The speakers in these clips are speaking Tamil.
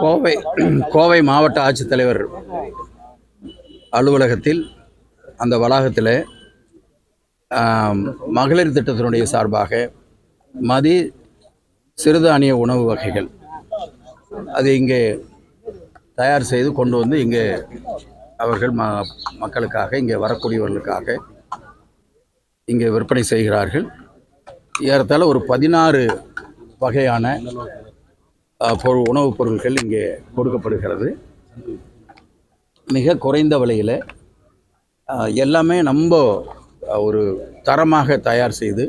கோவை கோவை மாவட்ட ஆட்சித்தலைவர் அலுவலகத்தில் அந்த வளாகத்தில் மகளிர் திட்டத்தினுடைய சார்பாக மதி சிறுதானிய உணவு வகைகள் அது இங்கே தயார் செய்து கொண்டு வந்து இங்கே அவர்கள் ம மக்களுக்காக இங்கே வரக்கூடியவர்களுக்காக இங்கே விற்பனை செய்கிறார்கள். ஏறத்தாழ ஒரு பதினாறு வகையான பொருள் உணவுப் பொருட்கள் இங்கே கொடுக்கப்படுகிறது. மிக குறைந்த விலையில் எல்லாமே நம்ம ஒரு தரமாக தயார் செய்து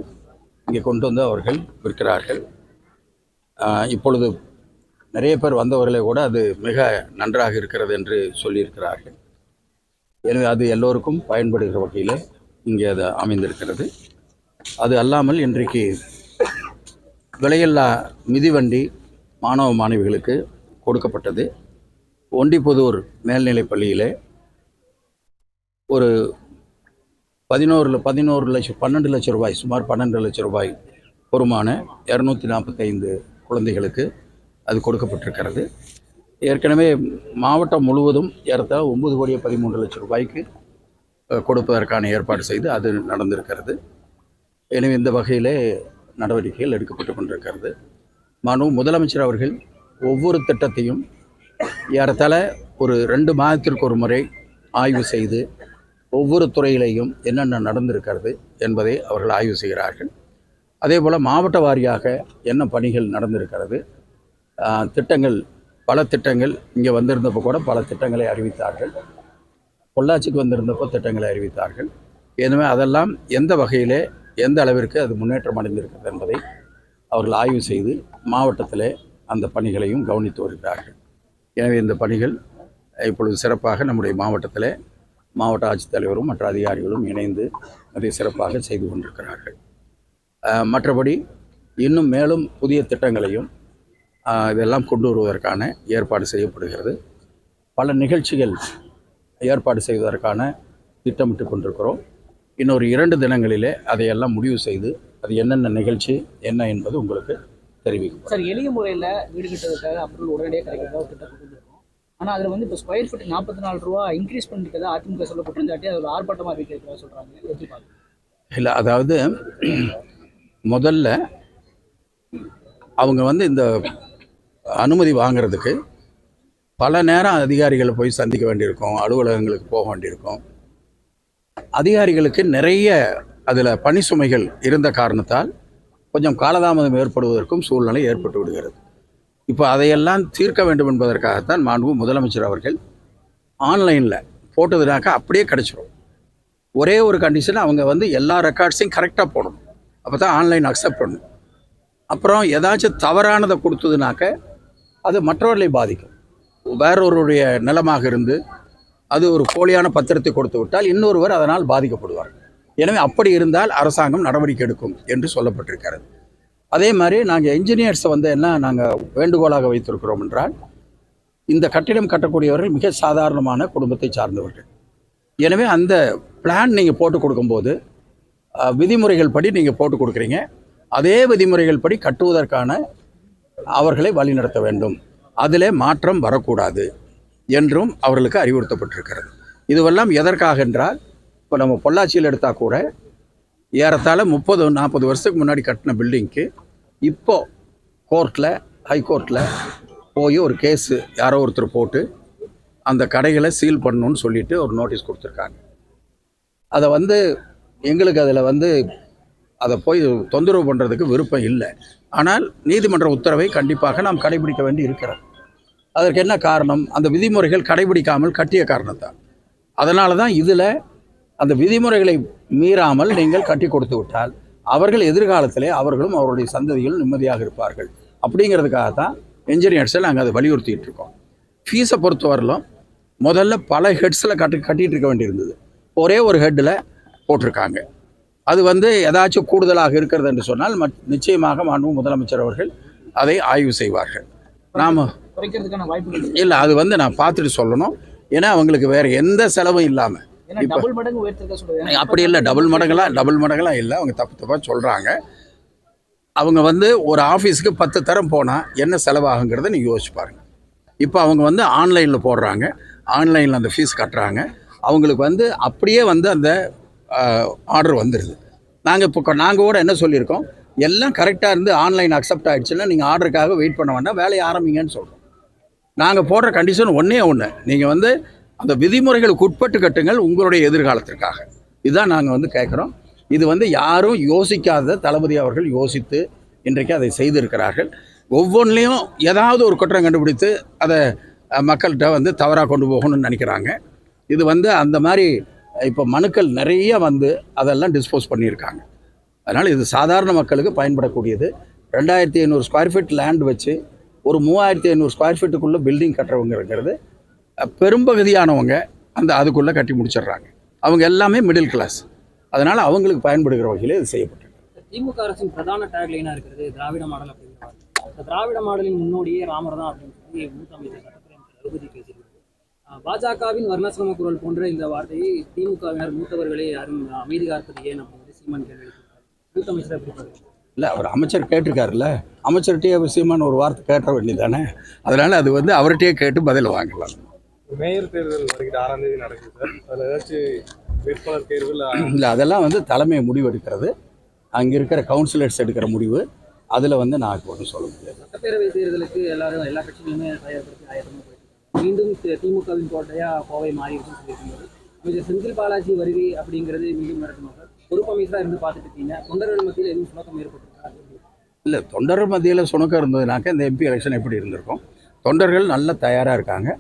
இங்கே கொண்டு வந்து அவர்கள் விற்கிறார்கள். இப்பொழுது நிறைய பேர் வந்தவர்களே கூட அது மிக நன்றாக இருக்கிறது என்று சொல்லியிருக்கிறார்கள். எனவே அது எல்லோருக்கும் பயன்படுகிற வகையில் இங்கே அது அமைந்திருக்கிறது. அது அல்லாமல் இன்றைக்கு விலையில்லா மிதிவண்டி மாணவ மாணவிகளுக்கு கொடுக்கப்பட்டது. ஒண்டிப்புதூர் மேல்நிலைப் பள்ளியிலே ஒரு பதினோரு பதினோரு லட்சம் பன்னெண்டு லட்சம் ரூபாய் சுமார் பன்னெண்டு லட்சம் ரூபாய் பொறுமான இரநூத்தி நாற்பத்தைந்து குழந்தைகளுக்கு அது கொடுக்கப்பட்டிருக்கிறது. ஏற்கனவே மாவட்டம் முழுவதும் ஏறத்தாழ ஒன்பது கோடியே பதிமூன்று லட்சம் ரூபாய்க்கு கொடுப்பதற்கான ஏற்பாடு செய்து அது நடந்திருக்கிறது. எனவே இந்த வகையிலே நடவடிக்கைகள் எடுக்கப்பட்டு கொண்டிருக்கிறது. மனு முதலமைச்சர் அவர்கள் ஒவ்வொரு திட்டத்தையும் ஏறத்தாழ ஒரு ரெண்டு மாதத்திற்கு ஒரு முறை ஆய்வு செய்து ஒவ்வொரு துறையிலையும் என்னென்ன நடந்திருக்கிறது என்பதை அவர்கள் ஆய்வு செய்கிறார்கள். அதே போல் மாவட்ட வாரியாக என்ன பணிகள் நடந்திருக்கிறது? திட்டங்கள் பல திட்டங்கள் இங்கே வந்திருந்தப்போ கூட பல திட்டங்களை அறிவித்தார்கள். பொள்ளாச்சிக்கு வந்திருந்தப்போ திட்டங்களை அறிவித்தார்கள். எனவே அதெல்லாம் எந்த வகையிலே எந்த அளவிற்கு அது முன்னேற்றம் அடைந்திருக்கிறது என்பதை அவர்கள் ஆய்வு செய்து மாவட்டத்தில் அந்த பணிகளையும் கவனித்து வருகிறார்கள். எனவே இந்த பணிகள் இப்பொழுது சிறப்பாக நம்முடைய மாவட்டத்தில் மாவட்ட ஆட்சித்தலைவரும் மற்ற அதிகாரிகளும் இணைந்து அதை சிறப்பாக செய்து கொண்டிருக்கிறார்கள். மற்றபடி இன்னும் மேலும் புதிய திட்டங்களையும் இதெல்லாம் கொண்டு வருவதற்கான ஏற்பாடு செய்யப்படுகிறது. பல நிகழ்ச்சிகள் ஏற்பாடு செய்வதற்கான திட்டமிட்டு கொண்டிருக்கிறோம். இன்னொரு இரண்டு தினங்களிலே அதையெல்லாம் முடிவு செய்து அது என்னென்ன நிகழ்ச்சி என்ன என்பது உங்களுக்கு தெரிவிக்கும். சார் எளிய முறையில் வீடு கட்டுறதுக்காக அப்ரூவல் உடனடியாக கிடைக்கிறதா ஒரு திட்டம் கொண்டு வந்திருக்கோம் ஆனால் அதில் வந்து இப்போ ஸ்கொயர் ஃபீட் நாற்பத்தி நாலு ரூபா இன்க்ரீஸ் பண்ணிருக்கதா அதிமுக சொல்ல குற்றஞ்சாட்டி அது ஒரு ஆர்ப்பாட்டமாக அறிவிக்கிறதா சொல்கிறாங்க எப்படி இல்லை அதாவது முதல்ல அவங்க வந்து இந்த அனுமதி வாங்குறதுக்கு பல நேரம் அதிகாரிகளை போய் சந்திக்க வேண்டியிருக்கும் அலுவலகங்களுக்கு போக வேண்டியிருக்கும். அதிகாரிகளுக்கு நிறைய அதில் பணி சுமைகள் இருந்த காரணத்தால் கொஞ்சம் காலதாமதம் ஏற்படுவதற்கும் சூழ்நிலை ஏற்பட்டு விடுகிறது. இப்போ அதையெல்லாம் தீர்க்க வேண்டும் என்பதற்காகத்தான் மாண்பு முதலமைச்சர் அவர்கள் ஆன்லைனில் போட்டதுனாக்கா அப்படியே கிடச்சிரும். ஒரே ஒரு கண்டிஷன் அவங்க வந்து எல்லா ரெக்கார்ட்ஸையும் கரெக்டாக போடணும். அப்போ தான் ஆன்லைன் அக்செப்ட் பண்ணும். அப்புறம் ஏதாச்சும் தவறானதை கொடுத்ததுனாக்க அது மற்றவர்களை பாதிக்கும். வேறொருடைய நிலமாக இருந்து அது ஒரு போலியான பத்திரத்தை கொடுத்து விட்டால் இன்னொருவர் அதனால் பாதிக்கப்படுவார். எனவே அப்படி இருந்தால் அரசாங்கம் நடவடிக்கை எடுக்கும் என்று சொல்லப்பட்டிருக்கிறது. அதே மாதிரி நாங்கள் இன்ஜினியர்ஸை வந்து என்ன நாங்கள் வேண்டுகோளாக வைத்திருக்கிறோம் என்றால் இந்த கட்டிடம் கட்டக்கூடியவர்கள் மிக சாதாரணமான குடும்பத்தை சார்ந்தவர்கள். எனவே அந்த பிளான் நீங்கள் போட்டு கொடுக்கும்போது விதிமுறைகள் படி நீங்கள் போட்டு கொடுக்குறீங்க. அதே விதிமுறைகள் படி கட்டுவதற்கான அவர்களை வழிநடத்த வேண்டும். அதிலே மாற்றம் வரக்கூடாது. என்றும் அவர்களுக்கு அறிவுறுத்தப்பட்டிருக்கிறது. இதுவெல்லாம் எதற்காக என்றால் இப்போ நம்ம பொள்ளாச்சியில் எடுத்தால் கூட ஏறத்தாழ முப்பது நாற்பது வருஷத்துக்கு முன்னாடி கட்டின பில்டிங்க்கு இப்போ கோர்ட்டில் ஹைகோர்ட்டில் போய் ஒரு கேஸு யாரோ ஒருத்தர் போட்டு அந்த கடைகளை சீல் பண்ணணும்னு சொல்லிட்டு ஒரு நோட்டீஸ் கொடுத்துருக்காங்க. அதை வந்து எங்களுக்கு அதில் வந்து அதை போய் தொந்தரவு பண்ணுறதுக்கு விருப்பம் இல்லை. ஆனால் நீதிமன்ற உத்தரவை கண்டிப்பாக நாம் கடைபிடிக்க வேண்டி இருக்கிறது. அதற்கு என்ன காரணம்? அந்த விதிமுறைகள் கடைபிடிக்காமல் கட்டிய காரணத்தான் அதனால தான் இதில் அந்த விதிமுறைகளை மீறாமல் நீங்கள் கட்டி கொடுத்து விட்டால் அவர்கள் எதிர்காலத்திலே அவர்களும் அவருடைய சந்ததிகளும் நிம்மதியாக இருப்பார்கள். அப்படிங்கிறதுக்காக தான் என்ஜினியர்ஸை நாங்கள் அதை வலியுறுத்திட்டு இருக்கோம். ஃபீஸை பொறுத்தவரையிலும் முதல்ல பல ஹெட்ஸில் கட்டி கட்டிகிட்டு இருக்க வேண்டியிருந்தது. ஒரே ஒரு ஹெட்டில் போட்டிருக்காங்க. அது வந்து ஏதாச்சும் கூடுதலாக இருக்கிறது என்று சொன்னால் நிச்சயமாக மாண்பு முதலமைச்சர் அவர்கள் அதை ஆய்வு செய்வார்கள். நாம் குறைக்கிறதுக்கான இருக்கு. இல்லை அது வந்து நான் பார்த்துட்டு சொல்லணும். ஏன்னா அவங்களுக்கு வேறு எந்த செலவும் இல்லாமல் அப்படி இல்லை. டபுள் மடங்கெல்லாம் டபுள் மடங்கெல்லாம் இல்லை. அவங்க தப்பு தப்பாக சொல்கிறாங்க அவங்க வந்து ஒரு ஆஃபீஸுக்கு பத்து தரம் போனால் என்ன செலவாகுங்கிறத நீங்கள் யோசிச்சு பாருங்க. இப்போ அவங்க வந்து ஆன்லைனில் போடுறாங்க. ஆன்லைனில் அந்த ஃபீஸ் கட்டுறாங்க. அவங்களுக்கு வந்து அப்படியே வந்து அந்த ஆர்டர் வந்துடுது நாங்கள் இப்போ நாங்கள் கூட என்ன சொல்லியிருக்கோம்? எல்லாம் கரெக்டாக இருந்து ஆன்லைன் அக்செப்ட் ஆகிடுச்சுன்னா நீங்கள் ஆர்டருக்காக வெயிட் பண்ண வேண்டாம். வேலையை ஆரம்பிங்கன்னு சொல்கிறோம் நாங்கள் போடுற கண்டிஷன் ஒன்றே ஒன்று நீங்கள் வந்து அந்த விதிமுறைகளுக்கு உட்பட்டு கட்டுங்கள் உங்களுடைய எதிர்காலத்திற்காக. இதுதான் நாங்கள் வந்து கேட்குறோம் இது வந்து யாரும் யோசிக்காத தளபதி அவர்கள் யோசித்து இன்றைக்கு அதை செய்திருக்கிறார்கள். ஒவ்வொன்றிலையும் ஏதாவது ஒரு குற்றம் கண்டுபிடித்து அதை மக்கள்கிட்ட வந்து தவறாக கொண்டு போகணும்னு நினைக்கிறாங்க. இது வந்து அந்த மாதிரி இப்போ மனுக்கள் நிறைய வந்து அதெல்லாம் டிஸ்போஸ் பண்ணியிருக்காங்க. அதனால் இது சாதாரண மக்களுக்கு பயன்படக்கூடியது. ரெண்டாயிரத்தி ஐநூறு ஸ்கொயர் ஃபீட் லேண்ட் வச்சு ஒரு மூவாயிரத்தி ஐநூறு ஸ்கொயர் ஃபீட்டுக்குள்ளே பில்டிங் கட்டுறவங்கிறது அஹ், பெரும்பகுதியானவங்க அந்த அதுக்குள்ளே கட்டி முடிச்சிடுறாங்க. அவங்க எல்லாமே மிடில் கிளாஸ் அதனால் அவங்களுக்கு பயன்படுகிற வகையில் இது செய்யப்பட்டிருக்கு. திமுக அரசின் பிரதான டேக்லைனாக இருக்கிறது திராவிட மாடல் அப்படிங்கிற திராவிட மாடலின் முன்னோடியே ராமர் தான் அப்படின்னு சொல்லி மூத்த அமைச்சர் சட்டத்துறை ரகுபதி பேசியிருக்காரு. பாஜகவின் வர்ணாசிரம குரல் போன்ற இந்த வார்த்தையை திமுகவினர் மூத்தவர்களே யாரும் அமைதி காத்தது ஏன் அப்படின்னு சீமான் கேள்வி மூத்த அமைச்சர் எப்படி இல்லை அவர் அமைச்சர் கேட்டிருக்காருல்ல. அமைச்சர்கிட்டயே அவசியமான ஒரு வார்த்தை கேட்ட வேண்டியதானே அதனால் அது வந்து அவர்கிட்டயே கேட்டு பதில் வாங்கலாம். மேயர் தேர்தல் வருகிற ஆறாம் தேதி நடக்குது சார். அதில் ஏதாச்சும் வேட்பாளர் தேர்வில் இல்லை? அதெல்லாம் வந்து தலைமை முடிவெடுக்கிறது. அங்கே இருக்கிற கவுன்சிலர்ஸ் எடுக்கிற முடிவு. அதில் வந்து நான் ஒன்றும் சொல்ல முடியாது. சட்டப்பேரவை தேர்தலுக்கு எல்லாரும் எல்லா கட்சிகளுமே தயார்படுத்தி இருக்காங்க. மீண்டும் திமுகவின் கோட்டையா கோவை மாறி அமைச்சர் செந்தில் பாலாஜி வருகை அப்படிங்கிறது மீண்டும் நடக்குமா சார்? பொறுப்பமைச்சராக இருந்து பார்த்துட்டு இருக்கீங்க. தொண்டர்கள் மத்தியில் எதுவும் சுணக்கம் ஏற்பட்டிருக்கா? இல்லை தொண்டர்கள் மத்தியில் சுணக்கம் இருந்ததுனாக்க இந்த எம்பி எலெக்ஷன் எப்படி இருந்திருக்கும்? தொண்டர்கள் நல்லா தயாராக இருக்காங்க.